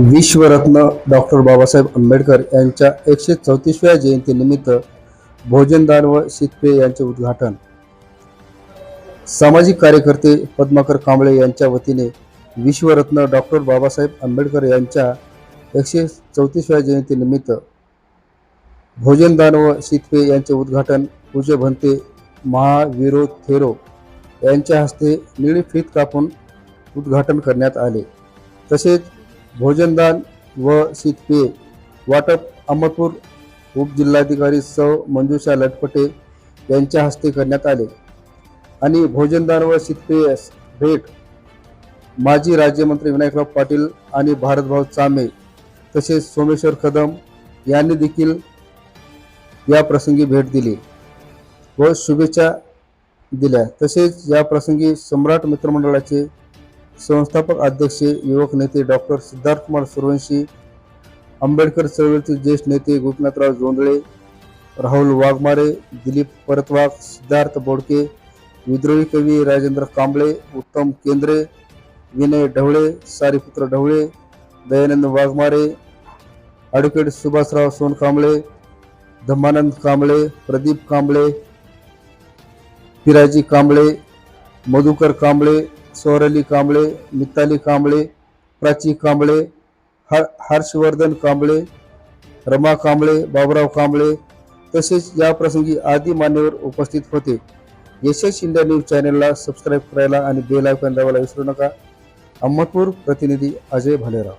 विश्वरत्न doctor Babasaheb Ambedkar यांच्या एकशे चौतीसव्या जयंतीनिमित्त भोजनदान व शीतपेय यांचे उद्घाटन. सामाजिक कार्यकर्ते पद्माकर कांबळे यांच्या वतीने विश्वरत्न डॉक्टर बाबासाहेब आंबेडकर यांच्या एकशे चौतीसव्या जयंतीनिमित्त भोजनदान व शीतपेय यांचे उद्घाटन पूज्य भंते महावीरो थेरो यांच्या हस्ते निळी फीत कापून उद्घाटन करण्यात आले. तसेच भोजनदान व शीतपेय वाटप अमरपूर उपजिल्हाधिकारी सौ मंजुषा लटपटे यांच्या हस्ते करण्यात आले. आणि भोजनदान व शीतपेय भेट माजी राज्यमंत्री विनायकराव पाटील आणि भारतभाऊ चामे तसेच सोमेश्वर कदम यांनी देखील या प्रसंगी भेट दिली व शुभेच्छा दिल्या. तसेच या प्रसंगी सम्राट मित्रमंडळाचे संस्थापक अध्यक्ष युवक नेते डॉक्टर सिद्धार्थकुमार सूर्यवंशी आंबेडकर चळवळीचे ज्येष्ठ नेते गोपीनाथराव जोंधळे राहुल वाघमारे दिलीप परतवाग सिद्धार्थ बोडके विद्रोही कवी राजेंद्र कांबळे उत्तम केंद्रे विनय ढवळे सारीपुत्र ढवळे दयानंद वाघमारे ॲडव्होकेट सुभाषराव सोनकांबळे धम्मानंद कांबळे प्रदीप कांबळे पिराजी कांबळे मधुकर कांबळे सौरली कांबळे मिताली कांबळे प्राची कांबळे हर हर्षवर्धन कांबळे रमा कांबळे बाबुराव कांबळे तसेच या प्रसंगी आदी मान्यवर उपस्थित होते. यशस इंडिया न्यूज चॅनलला सबस्क्राईब करायला आणि बेल आयकॉन दाबायला विसरू नका. अहमदपूर प्रतिनिधी अजय भालेराव.